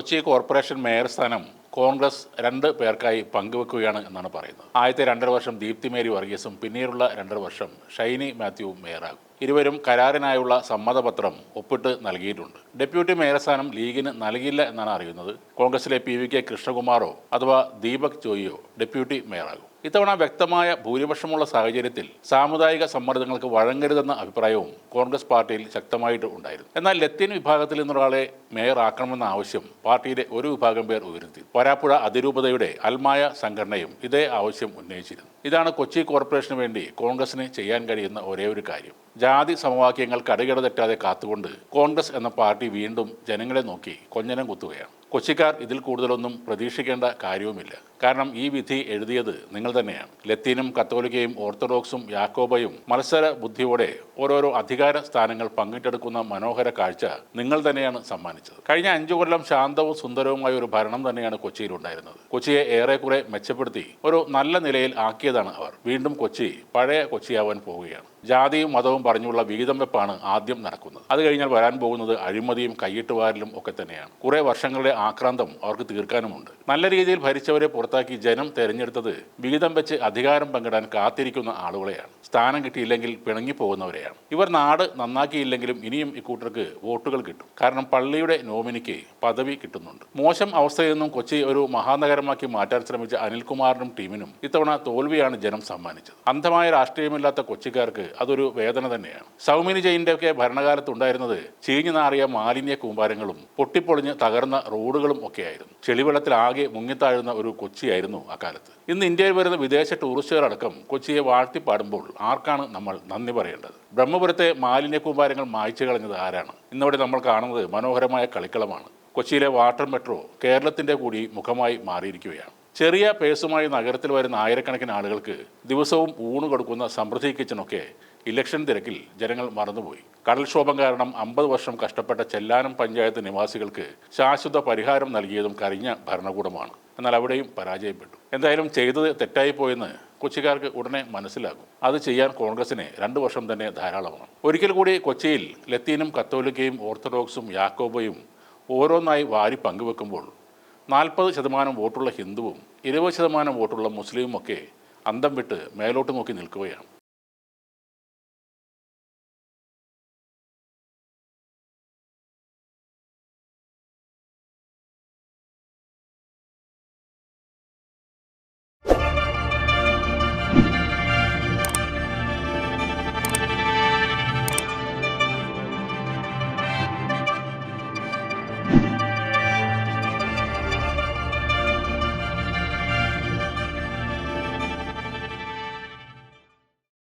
Kochi corporation mayor സ്ഥാനം കോൺഗ്രസ് രണ്ട് പേർക്കായി പങ്കുവെക്കുകയാണ് എന്നാണ് പറയുന്നത്. ആദ്യത്തെ രണ്ടര വർഷം ദീപ്തി മേരി വർഗീസും പിന്നീടുള്ള രണ്ടര വർഷം ഷൈനി മാത്യുവും മേയറാകും. ഇരുവരും കരാറിനായുള്ള സമ്മതപത്രം ഒപ്പിട്ട് നൽകിയിട്ടുണ്ട്. ഡെപ്യൂട്ടി മേയർ സ്ഥാനം ലീഗിന് നൽകില്ല എന്നാണ് അറിയുന്നത്. കോൺഗ്രസിലെ പി വി കെ കൃഷ്ണകുമാറോ അഥവാ ദീപക് ജോയിയോ ഡെപ്യൂട്ടി മേയറാകും. ഇത്തവണ വ്യക്തമായ ഭൂരിപക്ഷമുള്ള സാഹചര്യത്തിൽ സാമുദായിക സമ്മർദ്ദങ്ങൾക്ക് വഴങ്ങരുതെന്ന അഭിപ്രായവും കോൺഗ്രസ് പാർട്ടിയിൽ ശക്തമായിട്ട് ഉണ്ടായിരുന്നു. എന്നാൽ ലത്തീൻ വിഭാഗത്തിൽ നിന്നൊരാളെ മേയർ ആക്കണമെന്ന ആവശ്യം പാർട്ടിയിലെ ഒരു വിഭാഗം പേർ ഉയർത്തി. വരാപ്പുഴ അതിരൂപതയുടെ അൽമായ സംഘടനയും ഇതേ ആവശ്യം ഉന്നയിച്ചിരുന്നു. ഇതാണ് കൊച്ചി കോർപ്പറേഷന് വേണ്ടി കോൺഗ്രസിന് ചെയ്യാൻ കഴിയുന്ന ഒരേ ഒരു കാര്യം. ജാതി സമവാക്യങ്ങൾ കടുകിട തെറ്റാതെ കാത്തുകൊണ്ട് കോൺഗ്രസ് എന്ന പാർട്ടി വീണ്ടും ജനങ്ങളെ നോക്കി കൊഞ്ഞനം കുത്തുകയാണ്. കൊച്ചിക്കാർ ഇതിൽ കൂടുതലൊന്നും പ്രതീക്ഷിക്കേണ്ട കാര്യവുമില്ല. കാരണം ഈ വിധി എഴുതിയത് നിങ്ങൾ തന്നെയാണ്. ലത്തീനും കത്തോലിക്കയും ഓർത്തഡോക്സും യാക്കോബയും മത്സര ബുദ്ധിയോടെ ഓരോരോ അധികാര സ്ഥാനങ്ങൾ പങ്കിട്ടെടുക്കുന്ന മനോഹര കാഴ്ച നിങ്ങൾ തന്നെയാണ് സമ്മാനിച്ചത്. കഴിഞ്ഞ അഞ്ചു കൊല്ലം ശാന്തവും സുന്ദരവുമായ ഒരു ഭരണം തന്നെയാണ് കൊച്ചിയിൽ ഉണ്ടായിരുന്നത്. കൊച്ചിയെ ഏറെക്കുറെ മെച്ചപ്പെടുത്തി ഒരു നല്ല നിലയിൽ ആക്കിയതാണ് അവർ. വീണ്ടും കൊച്ചി പഴയ കൊച്ചിയാവാൻ പോവുകയാണ്. ജാതിയും മതവും പറഞ്ഞുള്ള വിഹിതം വെപ്പാണ് ആദ്യം നടക്കുന്നത്. അത് കഴിഞ്ഞാൽ വരാൻ പോകുന്നത് അഴിമതിയും കൈയിട്ടുവാരലും ഒക്കെ തന്നെയാണ്. കുറെ വർഷങ്ങളുടെ ആക്രാന്തം അവർക്ക് തീർക്കാനുമുണ്ട്. നല്ല രീതിയിൽ ഭരിച്ചവരെ പുറത്താക്കി ജനം തെരഞ്ഞെടുത്തത് വിഹിതം വെച്ച് അധികാരം പങ്കിടാൻ കാത്തിരിക്കുന്ന ആളുകളെയാണ്. സ്ഥാനം കിട്ടിയില്ലെങ്കിൽ പിണങ്ങിപ്പോകുന്നവരെയാണ് ഇവർ നാട് നന്നാക്കിയില്ലെങ്കിലും ഇനിയും ഇക്കൂട്ടർക്ക് വോട്ടുകൾ കിട്ടും. കാരണം പള്ളിയുടെ നോമിനിക്ക് പദവി കിട്ടുന്നുണ്ട്. മോശം അവസ്ഥയിൽ നിന്നും കൊച്ചി ഒരു മഹാനഗരമാക്കി മാറ്റാൻ ശ്രമിച്ച അനിൽകുമാറിനും ടീമിനും ഇത്തവണ തോൽവിയാണ് ജനം സമ്മാനിച്ചത്. അന്ധമായ രാഷ്ട്രീയമില്ലാത്ത കൊച്ചിക്കാർക്ക് അതൊരു വേദന തന്നെയാണ്. സൗമിനി ജയിന്റെ ഒക്കെ ഭരണകാലത്ത് ഉണ്ടായിരുന്നത് ചീഞ്ഞു നാറിയ മാലിന്യ കൂമ്പാരങ്ങളും പൊട്ടിപ്പൊളിഞ്ഞ് തകർന്ന റോഡുകളും ഒക്കെയായിരുന്നു. ചെളിവെള്ളത്തിൽ ആകെ മുങ്ങിത്താഴുന്ന ഒരു കൊച്ചിയായിരുന്നു അക്കാലത്ത്. ഇന്ന് ഇന്ത്യയിൽ വരുന്ന വിദേശ ടൂറിസ്റ്റുകളടക്കം കൊച്ചിയെ വാഴ്ത്തി പാടുമ്പോൾ ആർക്കാണ് നമ്മൾ നന്ദി പറയേണ്ടത്? ബ്രഹ്മപുരത്തെ മാലിന്യ കൂമ്പാരങ്ങൾ മായ്ച്ചു കളഞ്ഞത് ആരാണ്? ഇന്നിവിടെ നമ്മൾ കാണുന്നത് മനോഹരമായ കളിക്കളമാണ്. കൊച്ചിയിലെ വാട്ടർ മെട്രോ കേരളത്തിന്റെ കൂടി മുഖമായി മാറിയിരിക്കുകയാണ്. ചെറിയ പേസുമായി നഗരത്തിൽ വരുന്ന ആയിരക്കണക്കിന് ആളുകൾക്ക് ദിവസവും ഊണ് കൊടുക്കുന്ന സമൃദ്ധി കിച്ചണൊക്കെ ഇലക്ഷൻ തിരക്കിൽ ജനങ്ങൾ മറന്നുപോയി. കടൽക്ഷോഭം കാരണം അമ്പത് വർഷം കഷ്ടപ്പെട്ട ചെല്ലാനം പഞ്ചായത്ത് നിവാസികൾക്ക് ശാശ്വത പരിഹാരം നൽകിയതും കരിഞ്ഞ ഭരണകൂടമാണ്. എന്നാൽ അവിടെയും പരാജയപ്പെട്ടു. എന്തായാലും ചെയ്തത് തെറ്റായി പോയെന്ന് കൊച്ചിക്കാർക്ക് ഉടനെ മനസ്സിലാകും. അത് ചെയ്യാൻ കോൺഗ്രസിന് രണ്ടു വർഷം തന്നെ ധാരാളമാണ്. ഒരിക്കൽ കൂടി കൊച്ചിയിൽ ലത്തീനും കത്തോലിക്കയും ഓർത്തഡോക്സും യാക്കോബയും ഓരോന്നായി വാരി പങ്കുവെക്കുമ്പോൾ നാൽപ്പത് ശതമാനം വോട്ടുള്ള ഹിന്ദുവും ഇരുപത് ശതമാനം വോട്ടുള്ള മുസ്ലിമും ഒക്കെ അന്തം വിട്ട് മേലോട്ട് നോക്കി നിൽക്കുകയാണ്.